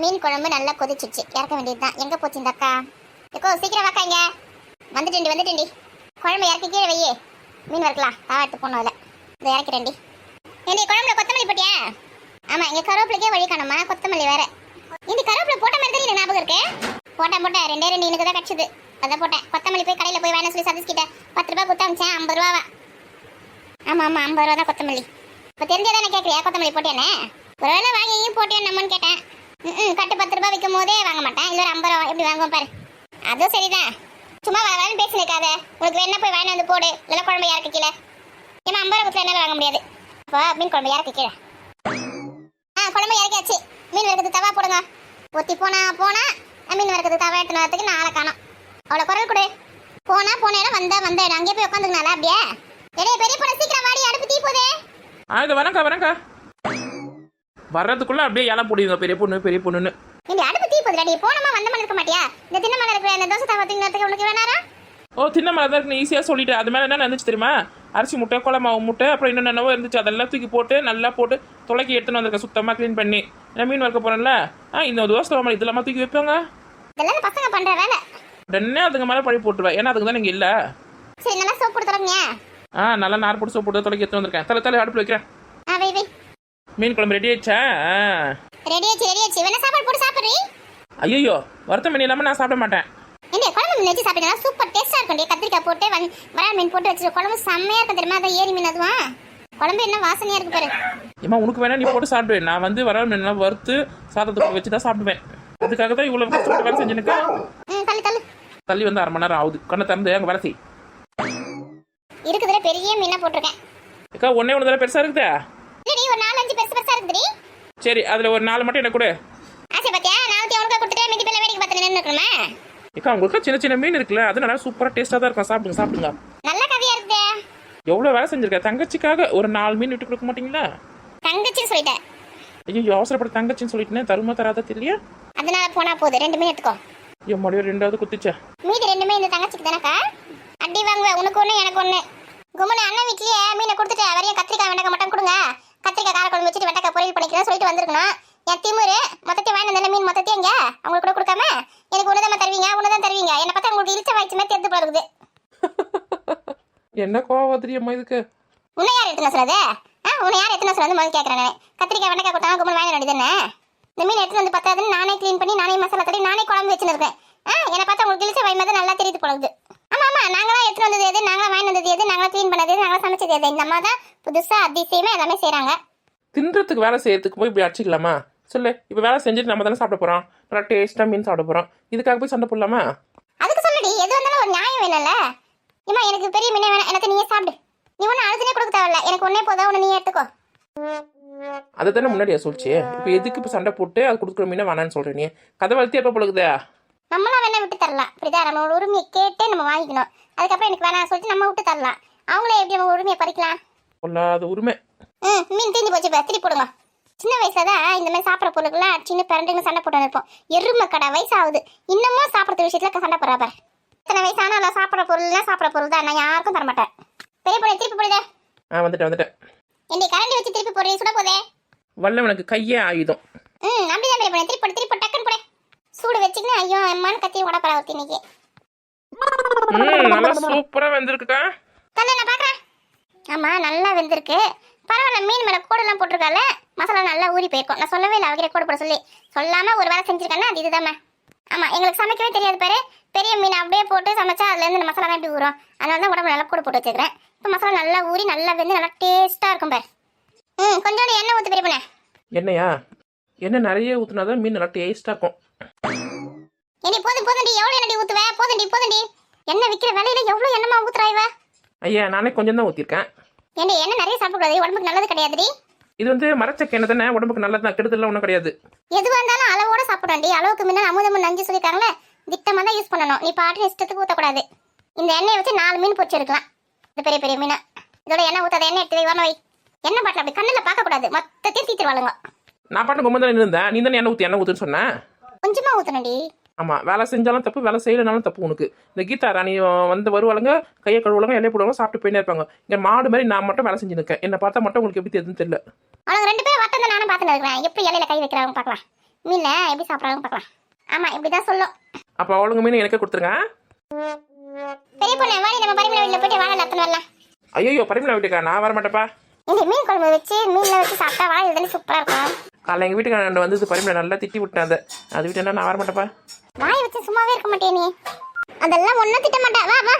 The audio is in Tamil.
மீன் குழம்பு நல்லா கொதிச்சிச்சு. இறக்க வேண்டியதுதான். எங்க போச்சு இந்த அக்கா? எக்கோ சீக்கிரம் வாக்கா இங்க. வந்துட்டேன்டி வந்துட்டேன்டி. குழம்பு இறக்கி கீழே வையே. மீன் வறுக்கலாம். தாவாட்டு போனோம் அதில். இதை இறக்கிறேன்டி. ஏண்டி குழம்புல கொத்தமல்லி போட்டியா? ஆமா இங்க கருவேப்பிலைக்கே வழி காணுமா கொத்தமல்லி வேற. இந்த கருவேப்பிலை போட்ட மாதிரி தான் ஞாபகம் இருக்கு? போட்டேன் போட்டேன். ரெண்டே ரெண்டு எனக்கு தான் கிடச்சிது. அதான் போட்டேன். கொத்தமல்லி போய் கடையில் போய் வேணா சொல்லி சதிச்சுக்கிட்டேன் பத்து ரூபாய் கொடுத்து அமிச்சேன் ஐம்பது ரூபாவா? ஆமா ஆமா ஐம்பது ரூபா தான் கொத்தமல்லி. இப்போ தெரிஞ்சதானே கேட்குறியா கொத்தமல்லி போட்டேனே ஒருவேளை வாங்கியும் போட்டேன் நம்மன்னு கேட்டேன். ம் கட்டு பத்து ரூபாய் விற்கும் போதே வாங்க மாட்டேன். இல்லை ஒரு ஐம்பது ரூபா எப்படி வாங்குவோம் பாரு. அதுவும் சரிதான். சும்மா வர வரன்னு பேசினிருக்காத உனக்கு வேணா போய் வாங்கி வந்து போடு. இல்லை குழம்பு யாருக்கு கீழே? ஏன்னா ஐம்பது ரூபாய் என்னால் வாங்க முடியாது. அப்போ மீன் குழம்பு யாருக்கு கீழே? ஆ குழம்பு இறக்கியாச்சு. மீன் வறுக்கிறது தவா போடுங்க. ஒத்தி போனா போனா மீன் வறுக்கிறது தவா எடுத்துன்னு வரதுக்கு நாளை காணும். அவ்வளோ குரல் கொடு. போனா போன இடம் வந்தா வந்த இடம் அங்கேயே போய் உட்காந்துக்கனால அப்படியே. எடே பெரிய பொண்ணு சீக்கிரம் வாடி அடுப்பு தீ போதே ஆ இது வரேங்க்கா வரேங்க்கா வர்றதுக்குள்ள அப்படியே இலை போடுவீங்க பெரிய பொண்ணு பெரிய பொண்ணுன்னு. இந்த அடுப்பு தீ போதுடா நீ போனமா வந்த மணி இருக்க மாட்டியா இந்த தின்ன மணி இருக்கிற அந்த தோசை தவா திங்கிறதுக்கு உனக்கு வேணாரா ஓ தின்ன மலை தான் இருக்கு ஈஸியாக சொல்லிட்டு அது மேலே என்ன இருந்துச்சு தெரியுமா? அரிசி முட்டை குழம்பாவு முட்டை அப்புறம் இன்னும் என்னவோ இருந்துச்சு. அதெல்லாம் தூக்கி போட்டு நல்லா போட்டு துளைக்கி எடுத்துன்னு வந்திருக்கேன் சுத்தமாக க்ளீன் பண்ணி. நான் மீன் வறுக்க போகிறேன்ல ஆ இந்த தோசை தவா மேலே இதெல்லாம் தூக்கி வைப்பாங்க. இதெல்லாம் பசங்க பண்ற வேலை. உடனே அதுக்கு மேலே பழி போட்டுருவேன். ஏன்னா அதுக்கு தான் நீங்கள் இல்லை. சரி நல்லா சோப்பு போட்டு தொடங்க ஆ நல்லா நார் போட்டு சோப்பு போட்டு துளைக்கி எடுத்துன்னு வந்திருக்கேன். தலை தலை அடுப்பில் வைக்கிறேன். மீன் குழம்பு ரெடி ஆயிடுச்சா? ரெடி ஆச்சு ரெடி ஆச்சு வேணா சாப்பாடு போட்டு சாப்பிடுறீ? ஐயோ வருத்தம் மீன் இல்லாமல் நான் சாப்பிட மாட்டேன். இந்த குழம்பு மீன் வச்சு சாப்பிட்டா சூப்பர் டேஸ்டா இருக்கும். கத்திரிக்காய் போட்டு வரா மீன் போட்டு வச்சு குழம்பு செம்மையா இருக்கும் தெரியுமா? அதான் ஏரி மீன் அதுவா? குழம்பு என்ன வாசனையா இருக்கு பாரு. ஏம்மா உனக்கு வேணா நீ போட்டு சாப்பிடுவேன் நான் வந்து வர மீன்லாம் வறுத்து சாதத்துக்கு வச்சு தான் சாப்பிடுவேன். அதுக்காக தான் இவ்வளோ கஷ்டப்பட்டு வேலை செஞ்சுனுக்கா தள்ளு தள்ளு. தள்ளி வந்து அரை மணி நேரம் ஆகுது. கண்ணை திறந்து அங்கே வேலை செய். இருக்குதுல பெரிய மீனா போட்டிருக்கேன். அக்கா ஒன்னே ஒன்று தடவை பெருசாக இருக்குதா? ஒரு நாலு அஞ்சு பெருசு பெருசா இருக்குதுடி சரி அதில் ஒரு நாலு மட்டும் எனக்கு கொடு. ஆசை பாத்தியா? நாளைக்கு அவனுக்கு கொடுத்துட்டு மீதி பேர்ல வேடிக்கை பார்த்து நின்று இருக்கணுமா அக்கா உங்களுக்கு சின்ன சின்ன மீன் இருக்குல்ல அது நல்லா சூப்பராக டேஸ்ட்டாக தான் இருக்கும். சாப்பிடுங்க சாப்பிடுங்க. நல்ல கதையா இருக்குதே. எவ்வளோ வேலை செஞ்சிருக்கேன் தங்கச்சிக்காக ஒரு நாலு மீன் விட்டு கொடுக்க மாட்டீங்களா? தங்கச்சின்னு சொல்லிட்டேன். ஐயோ அவசரப்பட்டு தங்கச்சின்னு சொல்லிட்டுனே தருமா தராதா தெரியல அதனால போனா போதும் ரெண்டு மீன் எடுத்துக்கோ. என் முடியும் ரெண்டாவது குத்திச்சா. மீதி ரெண்டுமே இந்த தங்கச்சிக்கு தானக்கா? அடி வாங்குவேன் உனக்கு ஒண்ணு எனக்கு ஒண்ணு. கும்மனு அண்ணன் வீட்லயே மீனை கொடுத்துட்டு வரைய கத்திரிக்காய் வெண்டைக்காய் மட்டும் கொடுங்க. கத்திரிக்காய் கார குழம்பு வச்சுட்டு வெண்டைக்காய் பொரியல் பண்ணிக்கிறேன் சொல்லிட்டு வந்திருக்கணும். என் திமுரு மொத்தத்தையும் வாங்கி வந்த மீன் மொத்தத்தையும் எங்க? அவங்களுக்கு கூட கொடுக்காம? எனக்கு ஒண்ணுதான் தருவீங்க ஒண்ணுதான் தருவீங்க. என்ன பார்த்தா உங்களுக்கு இழுச்ச வாய்ச்சி மாதிரி தெரிந்து போல என்ன கோவத்திரியம்மா இதுக்கு? உன்னை யார் எடுத்துன சொல்றது? ஆ உன்னை யார் எடுத்துன சொல்றது? முதல்ல கேட்கறேன் கத்திரிக்காய் வெண்டைக்காய் கொடுத்தாங்க கும்பல் வாங்க வேண்டியது இந்த மீன் எடுத்துட்டு வந்து பத்தாதுன்னு நானே க்ளீன் பண்ணி நானே மசாலா தடவி நானே குழம்பு வச்சுருக்கேன் ஆ என்னை பார்த்தா உங்களுக்கு இழுச்ச வாய் மாதிரி நல்லா தெரியுது போலகுது ஆமா ஆமா நாங்களா எடுத்துட்டு வந்தது எது? நாங்களா வாங்கி வந்தது எது? நாங்களா க்ளீன் பண்ணது எது? நாங்களா சமைச்சது எது? இந்த அம்மா தான் புதுசா அதிசயமா எல்லாமே செய்றாங்க. தின்றதுக்கு வேலை செய்யறதுக்கு போய் இப்படி அடிச்சிக்கலாமா? சொல்லு இப்போ வேலை செஞ்சுட்டு நம்ம தானே சாப்பிட போகிறோம் நல்லா டேஸ்ட்டாக மீன் சாப்பிட போகிறோம் இதுக்காக போய் சண்டை போடலாமா? அதுக்கு சொல்லடி எது வந்தாலும் ஒரு நியாயம் வேணும்ல. ஏமா எனக்கு பெரிய மீனே வேணாம். எனக்கு நீயே சாப்பிடு. நீ ஒன்றும் அழுதுனே கொடுக்க தேவையில்ல. எனக்கு ஒன்னே போதும் ஒன்று நீ எடுத்துக்கோ. அதை தானே முன்னாடியா சொல்லிச்சு. இப்போ எதுக்கு இப்போ சண்டை போட்டு அது கொடுக்குற மீனை வேணான்னு சொல்கிறேன் நீ? கதை வளர்த்தி எப்போ பொழுகுதா? நம்மளாம் வேணா விட்டு தரலாம். புரியுதா நம்மளோட உரிமையை கேட்டே நம்ம வாங்கிக்கணும். அதுக்கப்புறம் எனக்கு வேணாம் சொல்லிட்டு நம்ம விட்டு தரலாம். அவங்களே எப்படி நம்ம உரிமையை பறிக்கலாம்? பொல்லாத உரிமை. ம் மீன் தீஞ்சு போச்சு இப்போ திருப்பி போடுங்க சின்ன வயசுல தான் இந்த மாதிரி சாப்பிட்ற பொருளுக்குலாம் சின்ன பிறண்டுன்னு சண்டை போட்டு இருப்போம். எருமை கடை வயசாகுது. இன்னமும் சாப்பிட்ற விஷயத்துல சண்டை போடுறா பாரு. இத்தனை வயசானாலும் சாப்பிட்ற பொருள்லாம் சாப்பிட்ற பொருள் தான். நான் யாருக்கும் தர மாட்டேன். பெரிய பொண்ணு திருப்பி போடுதே. ஆ வந்துட்டேன் வந்துட்டேன். என்னை கரண்டி வச்சு திருப்பி போடுறீங்க சுட போதே. வல்லவனுக்கு கையே ஆயுதம். ம் அப்படிதான் பெரிய பொண்ணு. திருப்பி போடு திருப்பி போடு, டக்குன்னு போடு. சூடு வச்சுக்கின்னு ஐயோ அம்மான்னு கத்தி உடப்படா ஒருத்தி இன்னைக்கு. ம் நல்லா சூப்பராக வெந்திருக்குக்கா. தலை நான் பார்க்குறேன் ஆமாம் நல்லா வெந்திருக்கு. பரவாயில்ல மீன் மேலே கோடெல்லாம் போட்டிருக்கால? மசாலா நல்லா ஊறி போயிருக்கும். நான் சொல்லவே இல்லை அவகிட்ட கோடு போட சொல்லி. சொல்லாமல் ஒரு வேலை செஞ்சுருக்கேன்னா அது இதுதாம்மா. ஆமாம் எங்களுக்கு சமைக்கவே தெரியாது பாரு. பெரிய மீன் அப்படியே போட்டு சமைச்சா அதுலேருந்து இந்த மசாலா எப்படி ஊறும். அதனால தான் உடம்பு நல்லா கூட போட்டு வச்சுக்கிறேன். இப்போ மசாலா நல்லா ஊறி நல்லா வெந்து நல்லா டேஸ்ட்டாக இருக்கும் பாரு. ம் கொஞ்சோண்டு எண்ணெய் ஊற்றி பெரிய பண்ண. என்னையா எண்ணெய் நிறைய ஊற்றுனா தான் மீன் நல்லா டேஸ்ட்டாக இருக்கும். என்னடி போதும் போதும்டி. எவ்வளோ எண்ணெய் ஊற்றுவேன் போதும்டி போதும்டி. எண்ணெய் விற்கிற விலையில எவ்வளோ எண்ணெய்மா ஊற்றுறா இவ? ஐயா நானே கொஞ்சம் தான் ஊற்றிருக்கேன் ஏண்டி எண்ணெய் நிறைய சாப்பிடக்கூடாது? உடம்புக்கு நல்லது கிடையாதுடி. இது வந்து மரச்சக்க எண்ணெய் தானே? உடம்புக்கு நல்லது தான். கெடுதலாம் ஒன்றும் கிடையாது. எதுவாக இருந்தாலும் அளவோட சாப்பிடண்டி அளவுக்கு முன்ன அமுதமும் நஞ்சு சொல்லியிருக்காங்களே திட்டமாக தான் யூஸ் பண்ணணும். நீ பாட்டு இஷ்டத்துக்கு ஊற்றக்கூடாது இந்த எண்ணெயை வச்சு நாலு மீன் பொரிச்சு எடுக்கலாம். இது பெரிய பெரிய மீனா. இதோட எண்ணெய் ஊற்றாத எண்ணெய் எடுத்து வை வரணும் எண்ணெய் பாட்டில் அப்படி கண்ணில் பார்க்கக்கூடாது? மொத்தத்தையும் தீத்துருவாளுங்க நான் பாட்டு கொம்பு தான் இருந்தேன். நீ தானே எண்ணெய் ஊற்றி எண்ணெய் ஊற்றுன்னு சொன்னேன் கொஞ்சமாக ஊற்றணும்டி ஆமாம் வேலை செஞ்சாலும் தப்பு வேலை செய்யலைனாலும் தப்பு உனக்கு. இந்த கீதா ராணி வந்து வருவாளுங்க கையை கழுவுவாங்க எல்லையை போடுவாங்க சாப்பிட்டு போயிட்டே இருப்பாங்க. இங்கே மாடு மாதிரி நான் மட்டும் வேலை செஞ்சு நிற்கேன் என்னை பார்த்தா மட்டும் உங்களுக்கு எப்படி தெரியுதுன்னு தெரியல. அவங்க ரெண்டு பேரும் வட்டம் நானும் இருக்கிறேன். எப்படி இலையில கை வைக்கிறாங்க பார்க்கலாம். மீனை எப்படி சாப்பிட்றாங்க பார்க்கலாம். ஆமா இப்படிதான் சொல்லும். அப்போ அவளுங்க மீன் எனக்கு கொடுத்துருங்க. பெரிய பொண்ணு வாடி நம்ம பரிமள வீட்டில் போயிட்டு வாழை நத்துன்னு வரலாம். ஐயோ பரிமளா வீட்டுக்கா? நான் வர மாட்டேப்பா இந்த மீன் குழம்பு வச்சு மீன்ல வச்சு சாப்பிட்டா வாழை தானே சூப்பரா இருக்கும். காலைல எங்கள் வீட்டுக்கு வந்து பரிமளா நல்லா திட்டி விட்டேன் அதை அது விட்டு நான் வர மாட்டேப்பா வாய் வச்சு சும்மாவே இருக்க மாட்டேன். நீ அதெல்லாம் ஒன்றும் திட்ட மாட்டா வா வா.